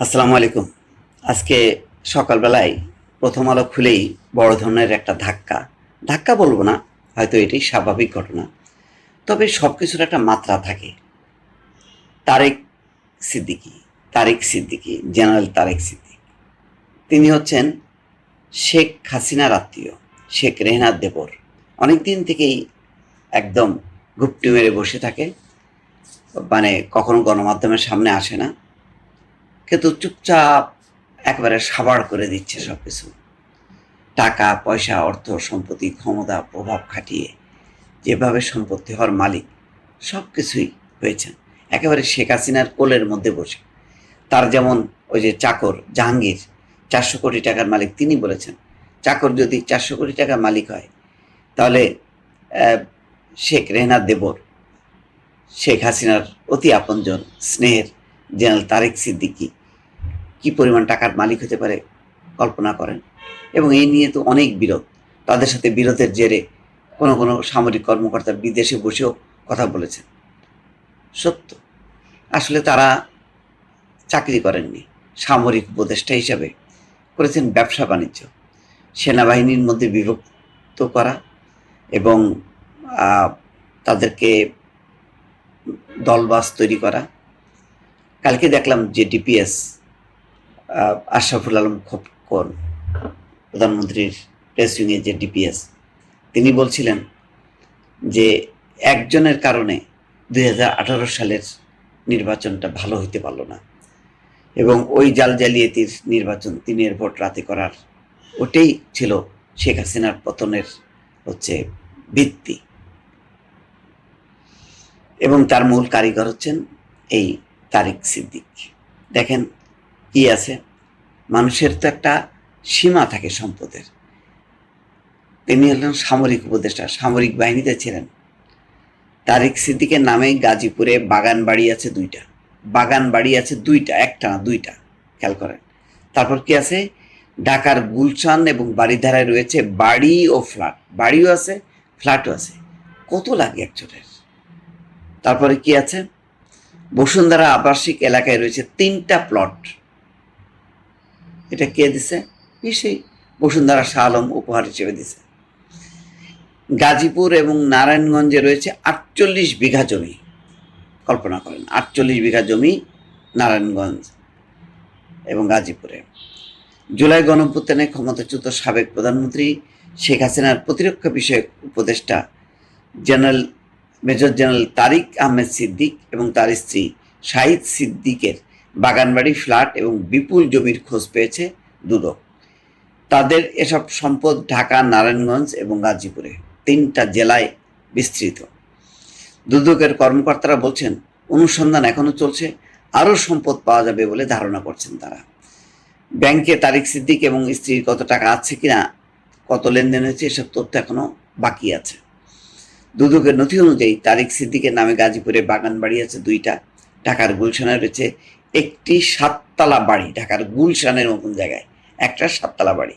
আসসালামু আলাইকুম। আজকে সকালবেলায় প্রথম আলো খুলেই বড় ধরনের একটা ধাক্কা। ধাক্কা বলব না, হয়তো এটি স্বাভাবিক ঘটনা। তবে সব কিছুর একটা মাত্রা থাকে। তারেক সিদ্দিকী, তারেক সিদ্দিকি, জেনারেল তারেক সিদ্দিক। তিনি হচ্ছেন শেখ হাসিনার আত্মীয়, শেখ রেহনার দেবর। অনেক দিন থেকেই একদম গুপ্তি মেরে বসে থাকে। মানে কখনো গণমাধ্যমের সামনে আসে না। কিন্তু চুপচাপ একবারে সাবার করে দিচ্ছে সব কিছু টাকা, পয়সা, অর্থ, সম্পত্তি, ক্ষমতা, প্রভাব খাটিয়ে যেভাবে সম্পত্তি হওয়ার মালিক সব কিছুই হয়েছেন একেবারে শেখ হাসিনার কোলের মধ্যে বসে। তার যেমন ওই যে চাকর জাহাঙ্গীর, চারশো কোটি টাকার মালিক তিনি বলেছেন। চাকর যদি চারশো কোটি টাকার মালিক হয়, তাহলে শেখ রেহনার দেবর, শেখ হাসিনার অতি আপনজন, স্নেহের জেনারেল তারেক সিদ্দিকী কি পরিমাণ টাকার মালিক হতে পারে কল্পনা করেন। এবং এই নিয়ে তো অনেক বিরোধ। তাদের সাথে বিরোধের জেরে কোনো কোনো সামরিক কর্মকর্তা বিদেশে বসেও কথা বলেছেন। সত্য। আসলে তারা চাকরি করেননি। সামরিক উপদেষ্টা হিসাবে করেছেন ব্যবসা বাণিজ্য। সেনাবাহিনীর মধ্যে বিভক্ত করা এবং তাদেরকে দলবাস তৈরি করা। কালকে দেখলাম যে ডিপিএস আশরাফুল আলম খোকন প্রধানমন্ত্রীর প্রেস উইংয়ের যে ডিপিএস তিনি বলছিলেন যে একজনের কারণে দুই হাজার আঠারো সালের নির্বাচনটা ভালো হইতে পারল না এবং ওই জাল জালিয়াতির নির্বাচন দিনের ভোট রাতে করার ওটাই ছিল শেখ হাসিনার পতনের হচ্ছে ভিত্তি। এবং তার মূল কারিগর হচ্ছেন এই তারিক সিদ্দিক। দেখেন কি আছে। মানুষের তো একটা সীমা থাকে সম্পদের। তিনি হলেন সামরিক উপদেষ্টা, সামরিক বাহিনীতে ছিলেন। তারিক সিদ্দিকের নামে গাজীপুরে বাগান বাড়ি আছে দুইটা। বাগান বাড়ি আছে দুইটা, একটা না, দুইটা, খেয়াল করেন। তারপর কি আছে? ঢাকার গুলশান এবং বাড়িধারায় রয়েছে বাড়ি ও ফ্ল্যাট। বাড়িও আছে, ফ্ল্যাটও আছে। কত লাগে একজনের তারপরে কি আছে? বসুন্ধরা আবাসিক এলাকায় রয়েছে তিনটা প্লট। এটা কে দিছে? সেই বসুন্ধরা শাহ আলম উপহার হিসেবে দিছে। গাজীপুর এবং নারায়ণগঞ্জে রয়েছে আটচল্লিশ বিঘা জমি। কল্পনা করেন, আটচল্লিশ বিঘা জমি নারায়ণগঞ্জ এবং গাজীপুরে। জুলাই গণঅভ্যুত্থানে ক্ষমতাচ্যুত সাবেক প্রধানমন্ত্রী শেখ হাসিনার প্রতিরক্ষা বিষয়ক উপদেষ্টা general, major general Tariq Ahmed Siddique এবং তার স্ত্রী শাহিদ সিদ্দিকের বাগানবাড়ি ফ্ল্যাট এবং বিপুল জমির খোঁজ পেয়েছে দুদক। তাদের এসব সম্পদ ঢাকা, নারায়ণগঞ্জ এবং গাজীপুরে, তিনটা জেলায় বিস্তৃত। দুদকের কর্মকর্তারা বলছেন, অনুসন্ধান এখনও চলছে, আরও সম্পদ পাওয়া যাবে বলে ধারণা করছেন তারা। ব্যাংকে তারিক সিদ্দিক এবং স্ত্রীর কত টাকা আছে কিনা, কত লেনদেন হয়েছে, এসব তথ্য এখনও বাকি আছে। দুদকের নথি অনুযায়ী তারিক সিদ্দিকের নামে গাজীপুরে বাগান বাড়ি আছে দুইটা, ঢাকার গুলশানে রয়েছে একটি সাততলা বাড়ি, ঢাকার গুলশানের মতন জায়গায়, একটা সাততলা বাড়ি।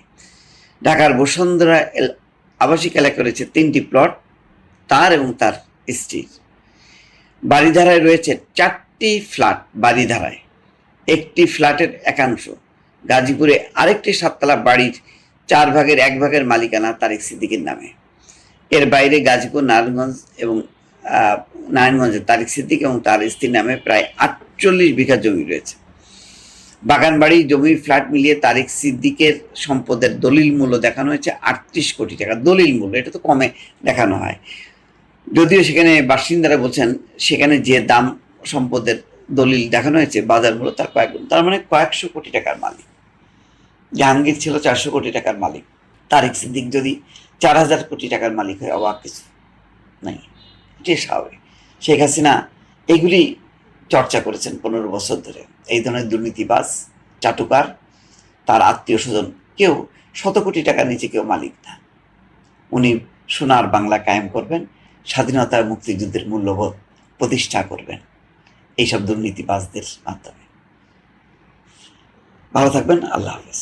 ঢাকার বসুন্ধরা আবাসিক এলাকা রয়েছে তিনটি প্লট, তার এবং তার স্ত্রীর বাড়িধারায় রয়েছে চারটি ফ্ল্যাট বাড়িধারায়। একটি ফ্ল্যাটের একাংশ গাজীপুরে, আরেকটি সাততলা বাড়ির চার ভাগের এক ভাগের মালিকানা তারিক সিদ্দিকের নামে। এর বাইরে গাজীপুর, নারায়ণগঞ্জ এবং নারায়ণগঞ্জের তারিক সিদ্দিক এবং তার স্ত্রীর নামে প্রায় আটচল্লিশ বিঘা জমি রয়েছে। বাগানবাড়ি জমি ফ্ল্যাট মিলিয়ে তারিক সিদ্দিকের সম্পদের দলিল মূল্য দেখানো হয়েছে আটত্রিশ কোটি টাকা। দলিল মূল্য, এটা তো কমে দেখানো হয়। যদিও সেখানে বাসিন্দারা বলছেন, সেখানে যে দাম সম্পদের দলিল দেখানো হয়েছে বাজার মূল্য তার কয়েক, তার মানে কয়েকশো কোটি টাকার মালিক। জাহাঙ্গীর ছিল চারশো কোটি টাকার মালিক। তারিক সিদ্দিক যদি চার হাজার কোটি টাকার মালিক হয়, অবাক কিছু নাই। এটাই স্বাভাবিক। শেখ হাসিনা এগুলি চর্চা করেছেন পনেরো বছর ধরে। এই ধরনের দুর্নীতিবাজ, চাটুকার, তার আত্মীয় স্বজন কেউ শত কোটি টাকার নিচে কেউ মালিক না। উনি সোনার বাংলা কায়েম করবেন, স্বাধীনতা মুক্তিযুদ্ধের মূল্যবোধ প্রতিষ্ঠা করবেন, এইসব দুর্নীতিবাজদের মাধ্যমে। ভালো থাকবেন, আল্লাহ হাফেজ।